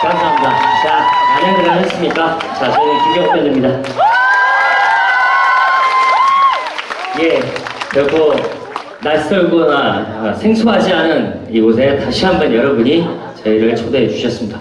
감사합니다. 자, 안녕들 하셨습니까? 자, 저는 김경표입니다. 예, 결코 낯설거나 아, 생소하지 않은 이곳에 다시 한번 여러분이 저희를 초대해 주셨습니다.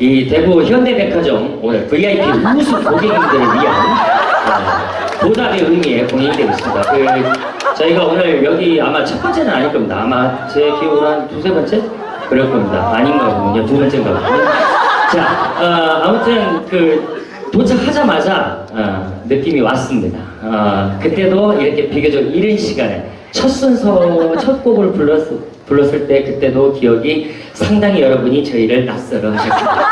이 대구 현대백화점 오늘 VIP 우수 고객님들을 위한 아, 보답의 의미의 공연이 되고 있습니다. 그, 저희가 오늘 여기 아마 첫 번째는 아닐 겁니다. 아마 제 기억으로 한 두세 번째? 그럴 겁니다. 아닌가 보군요. 두 번째인가 보군요. 자, 어, 아무튼 그 도착하자마자 어, 느낌이 왔습니다. 어, 그때도 이렇게 비교적 이른 시간에 첫 순서, 첫 곡을 불렀, 불렀을 때 그때도 기억이 상당히 여러분이 저희를 낯설어 하셨습니다.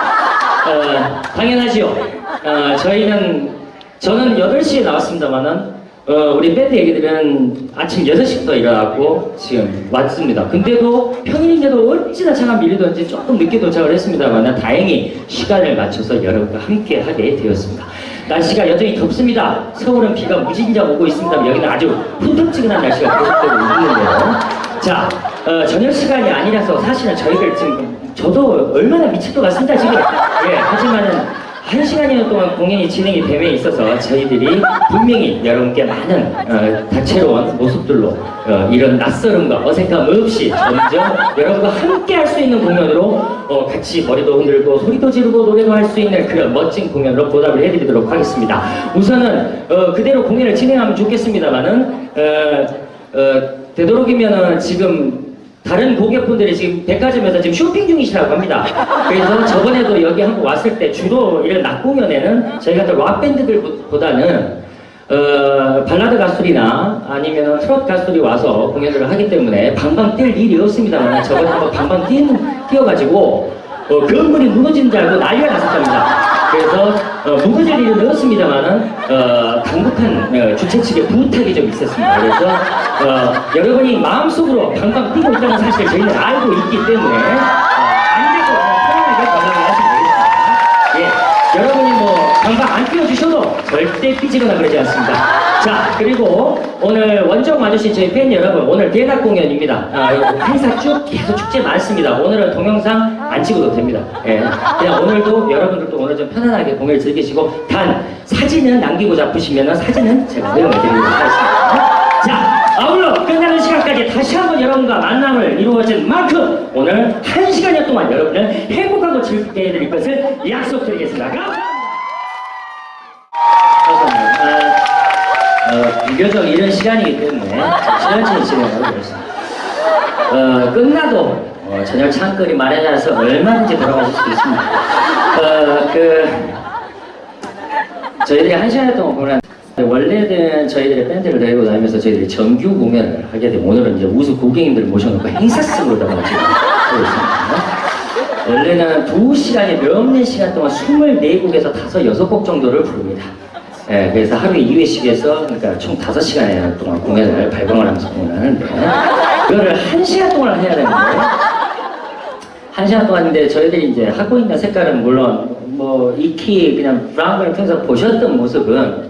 어, 당연하지요. 어, 저희는 저는 8시에 나왔습니다만은 어, 우리 밴드 얘기들은 아침 6시부터 일어나고 지금 왔습니다. 근데도 평일인데도 어찌나 차가 밀리던지 조금 늦게 도착을 했습니다만 다행히 시간을 맞춰서 여러분과 함께 하게 되었습니다. 날씨가 여전히 덥습니다. 서울은 비가 무진장 오고 있습니다. 여기는 아주 훈훈지근한 날씨가 계속되고 있는데요. 자, 어, 저녁 시간이 아니라서 사실은 저희들 지금 저도 얼마나 미칠 것 같습니다 지금. 예, 하지만은 한 시간여 동안 공연이 진행이 됨에 있어서 저희들이 분명히 여러분께 많은 어, 다채로운 모습들로 어, 이런 낯설음과 어색함 없이 점점 여러분과 함께 할 수 있는 공연으로 어, 같이 머리도 흔들고 소리도 지르고 노래도 할 수 있는 그런 멋진 공연으로 보답을 해드리도록 하겠습니다. 우선은 어, 그대로 공연을 진행하면 좋겠습니다만은 어, 어, 되도록이면은 지금 다른 고객분들이 지금 백화점에서 지금 쇼핑 중이시라고 합니다. 그래서 저번에도 여기 한번 왔을 때 주로 이런 낮 공연에는 저희 같은 락 밴드들보다는 어, 발라드 가수들이나 아니면 트롯 가수들이 와서 공연을 하기 때문에 방방 뛸 일이 없습니다만 저번에 한번 방방 뛰, 뛰어가지고 어, 건물이 무너지는 줄 알고 난리가 났었답니다. 그래서 어, 일은 없습니다만은 어, 강력한 어, 주최 측의 부탁이 좀 있었습니다. 그래서 어, 여러분이 마음속으로 방방 뛰고 있다는 사실을 저희는 알고 있기 때문에 어, 안 되고 편안하게 관람을 하시면 되겠습니다. 예, 여러분이 뭐 방방 안 뛰어주셔도 절대 삐지거나 그러지 않습니다. 자, 그리고 오늘 원정 와주신 저희 팬 여러분, 오늘 대낮 공연입니다. 아, 행사 쭉 계속 축제 많습니다. 오늘은 동영상 안 찍어도 됩니다. 예. 그냥 오늘도 여러분들도 오늘 좀 편안하게 공연을 즐기시고, 단, 사진은 남기고 잡으시면 사진은 제가 허용해 드리도록 하겠습니다. 자, 아울러 끝나는 시간까지 다시 한번 여러분과 만남을 이루어진 만큼 오늘 한 시간여 동안 여러분을 행복하고 즐겁게 해드릴 것을 약속드리겠습니다. 어, 어, 비교적 이런 시간이기 때문에 천천히 진행하고 있습니다. 어, 끝나도 어, 저녁 창거리 마련해서 얼마든지 돌아가실 수 있습니다. 어, 그 저희들이 한 시간 동안 공연 원래는 저희들의 밴드를 데리고 다니면서 저희들이 정규 공연을 하게 되면 오늘은 이제 우수 고객님들을 모셔놓고 행사성으로다가 지금 하고 있습니다. 원래는 두 시간이 넘는 시간 동안 24곡에서 5, 6곡 정도를 부릅니다. 예, 그래서 하루에 2회씩 해서 그러니까 총 5시간 동안 공연을 발광을 하면서 공연을 하는데 그거를 1시간 동안 해야 되는데 한 시간 동안인데 저희들이 이제 하고 있는 색깔은 물론 뭐 익히 그냥 브라운을 통해서 보셨던 모습은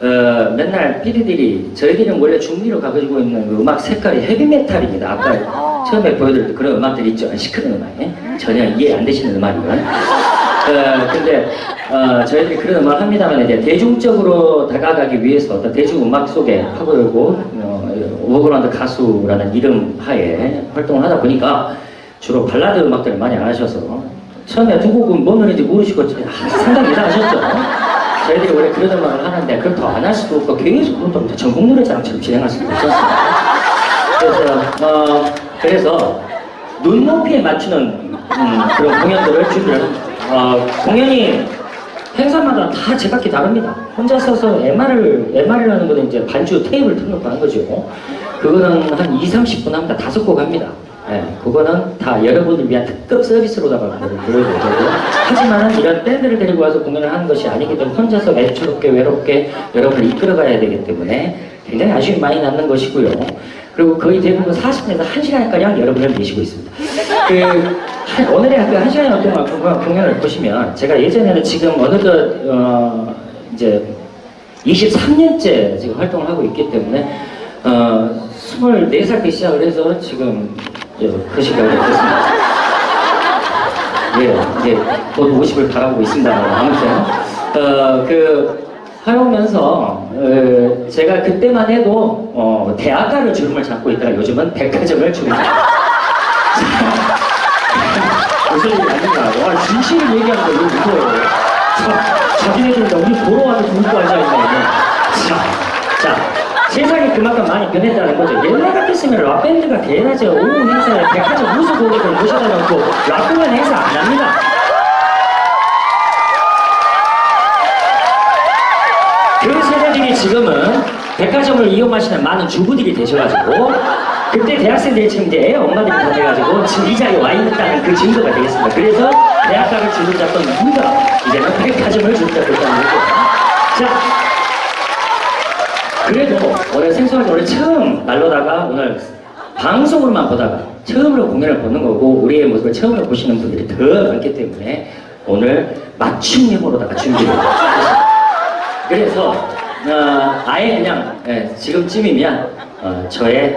어, 맨날 피디들이 저희들은 원래 중미로 가지고 있는 그 음악 색깔이 헤비메탈입니다. 아까 처음에 보여드렸던 그런 음악들 있죠. 시끄러운 음악에 전혀 이해 안 되시는 음악이건. 어, 근데 어, 저희들이 그런 음악 합니다만 이제 대중적으로 다가가기 위해서 어떤 대중 음악 속에 파고들고 어, 오버그라운드 가수라는 이름 하에 활동을 하다 보니까 주로 발라드 음악들을 많이 안 하셔서 처음에 두 곡은 뭔 노래인지 모르시고 아, 상당히 이상하셨죠. 저희들이 원래 그런 음악을 하는데 그걸 더 안 할 수도 없고 계속 그것도 전국 노래자랑처럼 진행할 수도 없었어요. 그래서 어, 그래서 눈높이에 맞추는 음, 그런 공연들을 준비를. 어, 공연이 행사마다 다 제각기 다릅니다. 혼자 서서 MR을, MR이라는 거는 이제 반주 테이블 틀놓고 하는 거죠. 그거는 한 2, 30분 합니다. 다섯 곡 합니다. 예, 그거는 다 여러분을 위한 특급 서비스로다가 보여드릴 거고요. 하지만은 이런 밴드를 데리고 와서 공연을 하는 것이 아니기 때문에 혼자서 애초롭게 외롭게 여러분을 이끌어가야 되기 때문에 굉장히 아쉬움이 많이 남는 것이고요. 그리고 거의 대부분 40분에서 1시간가량 여러분을 모시고 있습니다. 그, 한- 오늘의 그 1시간 동안 그 공연을 보시면 제가 예전에는 지금 어느덧, 어, 이제 23년째 지금 활동을 하고 있기 때문에 어, 24살 때 시작을 해서 지금 예, 그 시간이 됐습니다. 예, 이제 곧 50을 바라보고 있습니다. 아무튼, 어, 그, 하면서, 어, 제가 그때만 해도, 어, 대학가를 주름을 잡고 있다가 요즘은 백화점을 주름 잡고 무슨 얘기 아닌가. 와, 진실을 얘기하는 거 이거 무서워요. 자, 자기네들 너무 보러 와서 굶고 앉아있네. 자, 자, 세상이 그만큼 많이 변했다는 거죠. 옛날 같았으면 락밴드가 대낮에 오후 행사에 백화점 무수 고객을 모셔다 놓고 락공연 행사 안 합니다. 그 세대들이 지금은 백화점을 이용하시는 많은 주부들이 되셔가지고 그때 대학생들이 지금 이제 애 엄마들이 다 돼가지고 지금 이 자리에 와 있다는 그 증거가 되겠습니다. 그래서 대학가를 주름 잡던 누가 이제는 백화점을 주름 잡고 있다는 거죠. 자, 그래도 올해 생소하게 올해 처음 날로다가 오늘 방송으로만 보다가 처음으로 공연을 보는 거고 우리의 모습을 처음으로 보시는 분들이 더 많기 때문에 오늘 맞춤 예보로다가 준비를 했습니다. 그래서 어, 아예 그냥 예, 지금쯤이면 어, 저의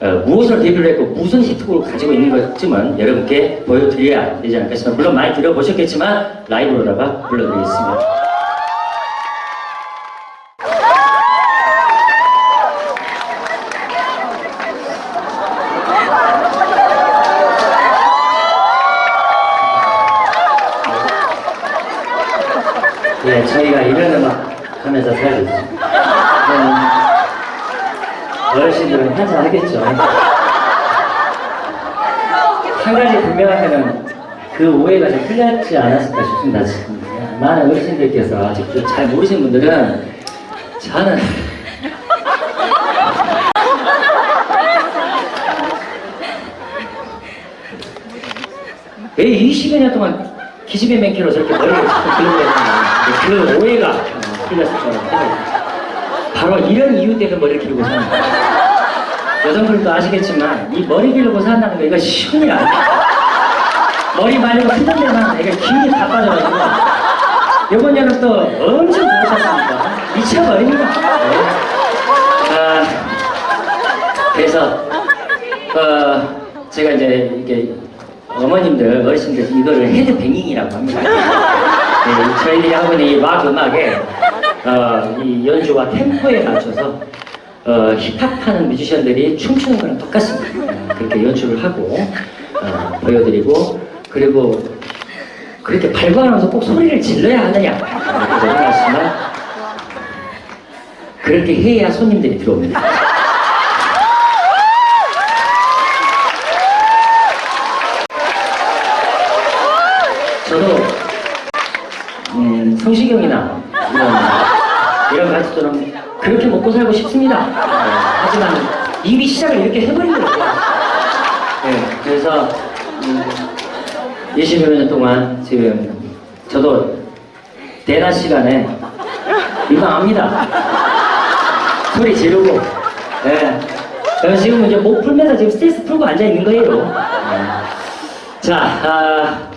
어, 무엇을 데뷔를 했고 무슨 히트곡을 가지고 있는 것쯤은 여러분께 보여드려야 되지 않겠습니까? 물론 많이 들어보셨겠지만 라이브로다가 불러드리겠습니다. 예, 저희가 이런 음악 하면서 살고 있습니다. 음, 어르신들은 한잔 하겠죠. 한 가지 분명하게는 그 오해가 좀 풀렸지 않았을까 싶습니다. 지금. 많은 어르신들께서 아직도 잘 모르시는 분들은 저는 왜 20여 년 동안 기집애 맨키로 저렇게 머리를 자꾸 들고 다니는그 오해가 어, 풀렸을 거라고 생각합니다. 바로 이런 이유 때문에 머리를 기르고 거예요. 여성분도 아시겠지만 이 머리 기르고 산다는 거 이거 쉬운 일 아니에요. 머리 말리고 흔든 데만 이게 기운이 다 빠져가지고 이번 여름 또 엄청 더우셨습니다. 미쳐버립니다. 네. 아, 그래서 어, 제가 이제 이게 어머님들, 어르신들 이거를 헤드뱅잉이라고 합니다. 네, 저희들이 하고 있는 이락 음악에 어, 이 연주와 템포에 맞춰서 어, 힙합하는 뮤지션들이 춤추는 거랑 똑같습니다. 어, 그렇게 연주를 하고 어, 보여드리고 그리고 그렇게 발광하면서 꼭 소리를 질러야 하느냐 이렇게 생각하시지만 그렇게 해야 손님들이 들어옵니다. 저도 음, 성시경이나 이런 가수처럼 그렇게 먹고 살고 싶습니다. 네, 하지만 이미 시작을 이렇게 해버린 거예요. 네, 그래서 음, 20여 년 동안 지금 저도 대낮 시간에 민망합니다. 소리 지르고, 네. 그래서 지금 이제 목 풀면서 지금 스트레스 풀고 앉아 있는 거예요. 네. 자, 아,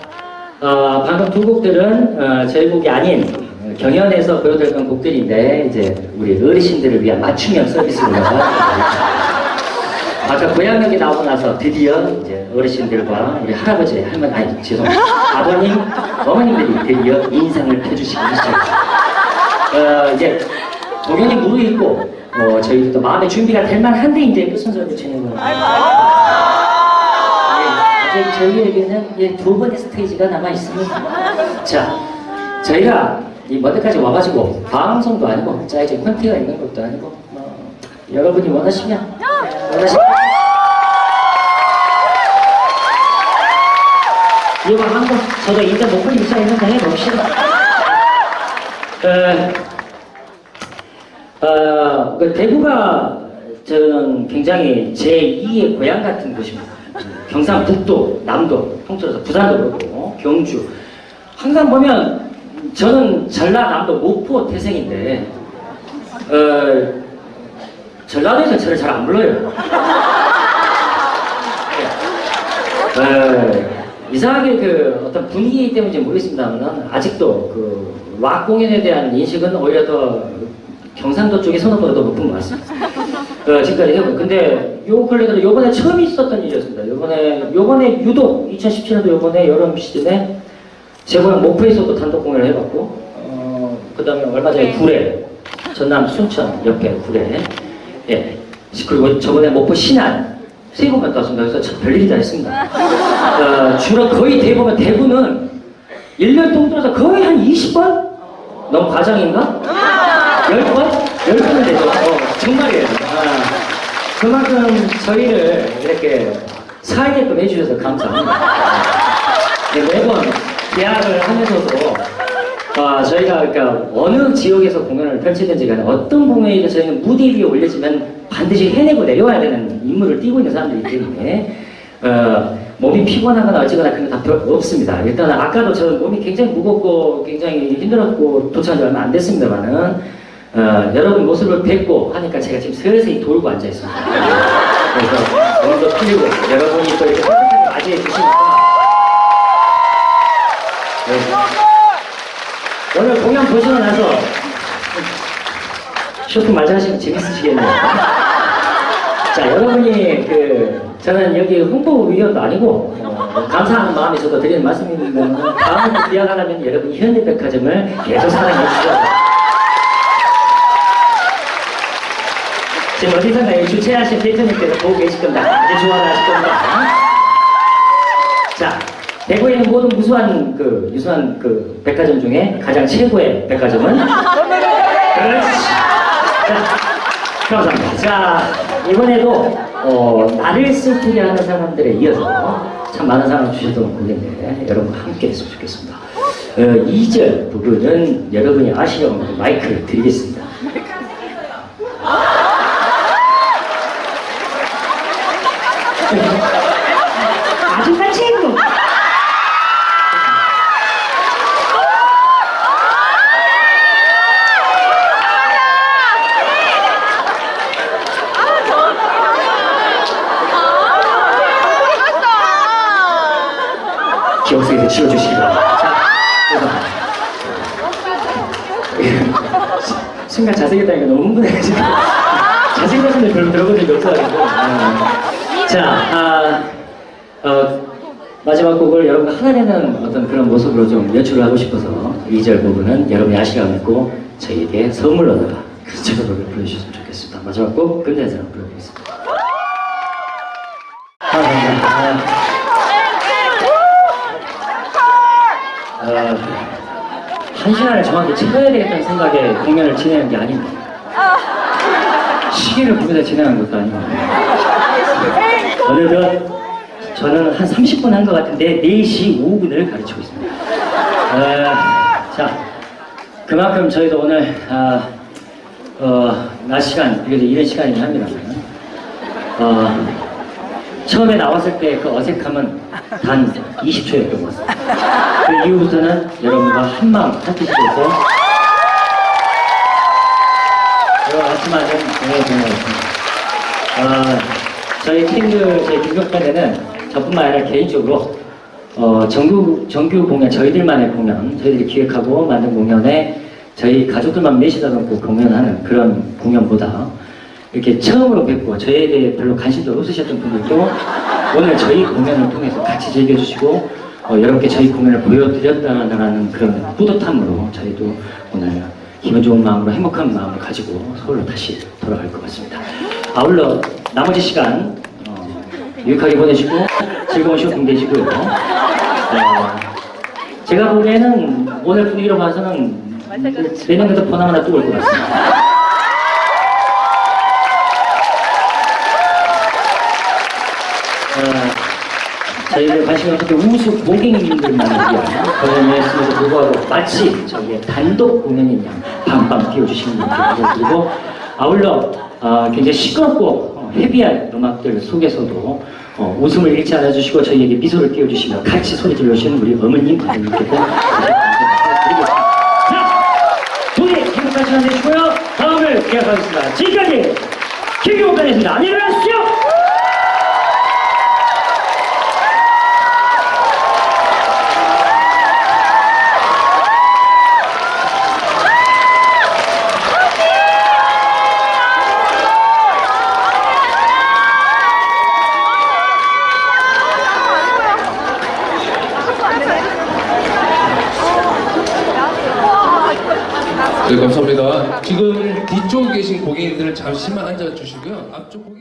어, 방금 두 곡들은 어, 저희 곡이 아닌 어, 경연에서 보여드렸던 곡들인데 이제 우리 어르신들을 위한 맞춤형 서비스로 아까 고향역에 나오고 나서 드디어 이제 어르신들과 우리 할아버지, 할머니, 아니 죄송합니다. 아버님, 어머님들이 드디어 인상을 펴주시기. 어, 이제 공연이 무르익고 어, 저희도 또 마음의 준비가 될 만한데 이제 무슨 소리 붙이는 거예요. 예, 아직 저희에게는 예, 두 번의 스테이지가 남아 있습니다. 자, 저희가 이 먼데까지 와가지고 방송도 아니고 자 이제 콘티가 있는 것도 아니고 뭐, 여러분이 원하시면 원하시면 이거 한번 저도 일단 목소리 있어 있는 거 해봅시다. 어, 어, 그 대구가 저는 굉장히 제2의 고향 같은 곳입니다. 경상북도, 남도, 통틀어서 부산도 그렇고 경주. 항상 보면 저는 전라남도 목포 태생인데 어, 전라도에서 저를 잘 안 불러요. 어, 이상하게 그 어떤 분위기 때문인지 모르겠습니다만 아직도 그 락 공연에 대한 인식은 오히려 더 경상도 쪽의 선호도가 더 높은 것 같습니다. 어, 지금까지 해고 근데 요 근래로 요번에 처음 있었던 일이었습니다. 요번에 요번에 유독 2017년도 요번에 여름 시즌에 제가 목포에서도 단독 공연을 해봤고 어, 그 다음에 얼마 전에 구례 전남 순천 옆에 구례 예 그리고 저번에 목포 신안 세번 갔다 왔습니다. 그래서 참 별일이 다 했습니다. 어, 주로 거의 대부분 대부분은 1년 동안에서 거의 한 20번? 너무 과장인가? 10번? 10번은 되죠. 어, 정말이에요. 아, 그만큼 저희를 이렇게 사회게끔 해주셔서 감사합니다. 네, 매번 계약을 하면서도 아, 저희가 그러니까 어느 지역에서 공연을 펼치든지 간에 어떤 공연이든 저희는 무대 위에 올려지면 반드시 해내고 내려와야 되는 임무를 띠고 있는 사람들이기 때문에 어, 몸이 피곤하거나 어찌거나 그런 거다 별로 없습니다. 일단 아까도 저는 몸이 굉장히 무겁고 굉장히 힘들었고 도착한 지 얼마 안 됐습니다만은 어, 여러분 모습을 뵙고 하니까 제가 지금 서서히 돌고 앉아 있습니다. 그래서 오늘도 풀리고 여러분이 또 이렇게 따뜻하게 맞이해 주시니까 네. 오늘 공연 보시고 나서 쇼핑 마저 하시면 재밌으시겠네요. 자, 여러분이 그 저는 여기 홍보위원도 아니고 어, 감사하는 마음이 저도 드리는 말씀입니다. 다음에 기약하려면 여러분 현대백화점을 계속 사랑해 주시죠. 지금 어디선가 이 주최하신 대표님께서 보고 계실 겁니다. 아주 좋아하실 겁니다. 자, 대구에 있는 모든 무수한 그 유수한 그 백화점 중에 가장 최고의 백화점은 그렇지. 자, 감사합니다. 자, 이번에도 어, 나를 슬프게 하는 사람들에 이어서 참 많은 사랑을 주셨던 곡인데 여러분과 함께 했으면 좋겠습니다. 어, 2절 부분은 여러분이 아시려면 마이크를 드리겠습니다. 아줌마 최고! 기억 속에서 지워주시기 바랍니다. 자, 그래서 순간 잘생겼다니까 너무 흥분해가지고 잘생긴 분들 별로 들어본 적이 없어가지고 어. 자, 아, 어, 마지막 곡을 여러분과 하나 되는 어떤 그런 모습으로 좀 연출을 하고 싶어서 2절 부분은 여러분이 아시라고 했고 저희에게 선물로다가 그 제도를 불러주셨으면 좋겠습니다. 마지막 곡 끝내서 불러드리겠습니다. 감사합니다. 아, 어, 한 시간을 정확히 채워야 되겠다는 생각에 공연을 진행한 게 아닙니다. 시계를 보면서 진행한 것도 아니고. 어느덧 저는 한 30분 한 것 같은데 4시 5분을 가르치고 있습니다. 어, 자, 그만큼 저희도 오늘, 아, 어, 낮 시간, 그래도 이런 시간이긴 합니다. 어, 처음에 나왔을 때 그 어색함은 단 20초였던 것 같습니다. 그 이후부터는 여러분과 한마음 한 뜻이 돼서 여러 말씀하신 네, 고맙습니다. 어, 저희 팀들, 저희 김격반에는 저뿐만 아니라 개인적으로 어, 정규, 정규 공연, 저희들만의 공연, 저희들이 기획하고 만든 공연에 저희 가족들만 넷이다 놓고 공연하는 그런 공연보다 이렇게 처음으로 뵙고 저희에 대해 별로 관심도 없으셨던 분들도 오늘 저희 공연을 통해서 같이 즐겨주시고 어, 여러분께 저희 공연을 보여드렸다는 그런 뿌듯함으로 저희도 오늘 기분 좋은 마음으로 행복한 마음을 가지고 서울로 다시 돌아갈 것 같습니다. 아울러 나머지 시간 어, 유익하게 보내시고 즐거운 쇼핑 되시고요. 어, 제가 보기에는 오늘 분위기로 봐서는 내년에도 번호 하나 또 올 것 같습니다. 어, 저희들 관심 없을 때 우수 고객님들만 위한 공연이었음에도 불구하고 마치 저희의 단독 공연인 양 방방 띄워주시는 분들 그리고 아울러 어, 굉장히 시끄럽고 어, 헤비한 음악들 속에서도 어, 웃음을 잃지 않아 주시고 저희에게 미소를 띄워주시며 같이 소리 질러주시는 우리 어머님 감사드리겠습니다. 자, 행복한 시간 되시고요. 다음을 기약하겠습니다. 지금까지 김경호편이었습니다. 안녕히 가십시오. 네, 감사합니다. 지금 뒤쪽에 계신 고객님들 잠시만 앉아 주시고요. 앞쪽 고객